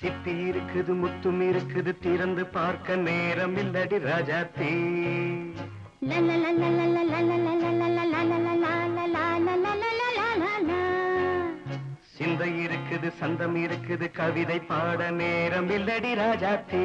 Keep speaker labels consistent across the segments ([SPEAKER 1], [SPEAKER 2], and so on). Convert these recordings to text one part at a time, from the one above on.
[SPEAKER 1] சித்தி இருக்குது முத்தும் இருக்குது திறந்து பார்க்க நேரம் இல்லடி ராஜாத்தி சிந்தை இருக்குது சந்தம் இருக்குது கவிதை பாட நேரம் இல்லடி ராஜாத்தி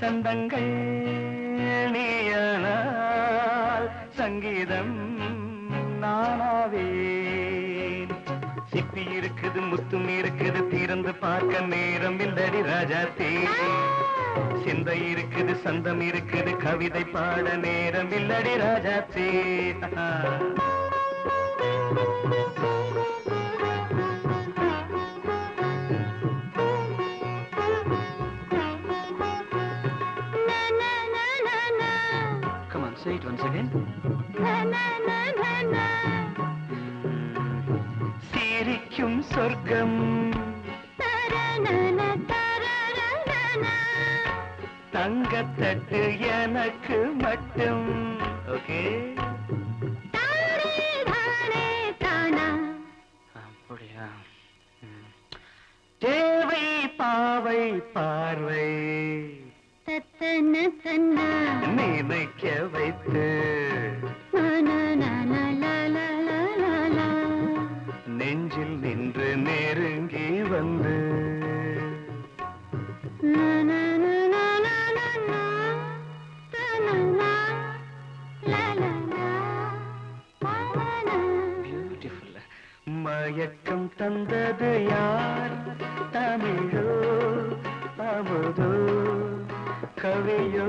[SPEAKER 1] சந்தங்கள் நீயனால் சங்கீதம் நானாவே சிப்பி இருக்குது முத்தும் இருக்குது திறந்து பார்க்க நேரம் இல்லடி ராஜாத்தே சிந்தை இருக்குது சந்தம் இருக்குது கவிதை பாட நேரம் இல்லடி
[SPEAKER 2] ராஜா
[SPEAKER 1] தே. On, say once again. சிரிக்கும் சொர்க்கம். தங்கத்தட்டு எனக்கு மட்டும். ஓகே? அப்படியா? தேவை பாவை பார்வை.
[SPEAKER 2] தத்தன, தன்ன
[SPEAKER 1] நினைக்க வைத்து. நெஞ்சில் நின்று நெருங்கி வந்து. மயக்கம் தந்தது யார்? தமிழோ அமுதோ கவியோ?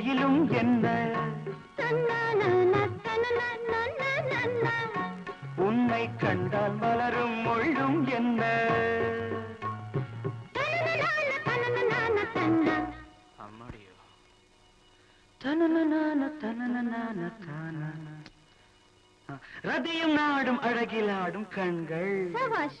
[SPEAKER 1] வெயிலும் என்ன
[SPEAKER 2] தனன.
[SPEAKER 1] உன்னை கண்டால் மலரும் முள்ளும் என்ன
[SPEAKER 2] தன்னா.
[SPEAKER 1] அம்மாடியோ தனனனான தனனனான தானா ரதியும் நாடும் அழகிலாடும் கண்கள்
[SPEAKER 2] சபாஷ்.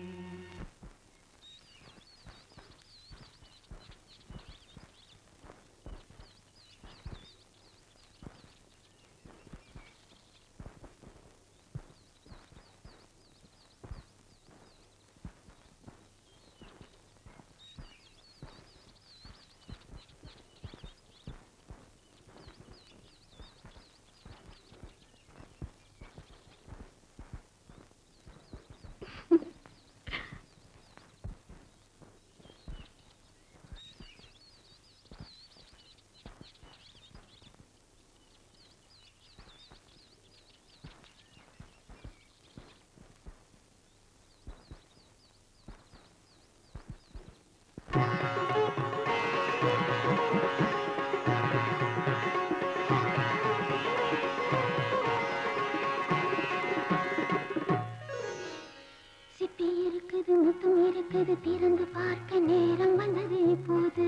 [SPEAKER 2] இருக்குது திறந்து பார்க்க நேரம் வந்தது இப்போது.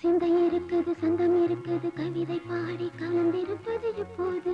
[SPEAKER 2] சிந்தை இருக்குது சந்தம் இருக்குது கவிதை பாடி கலந்திருப்பது இப்போது.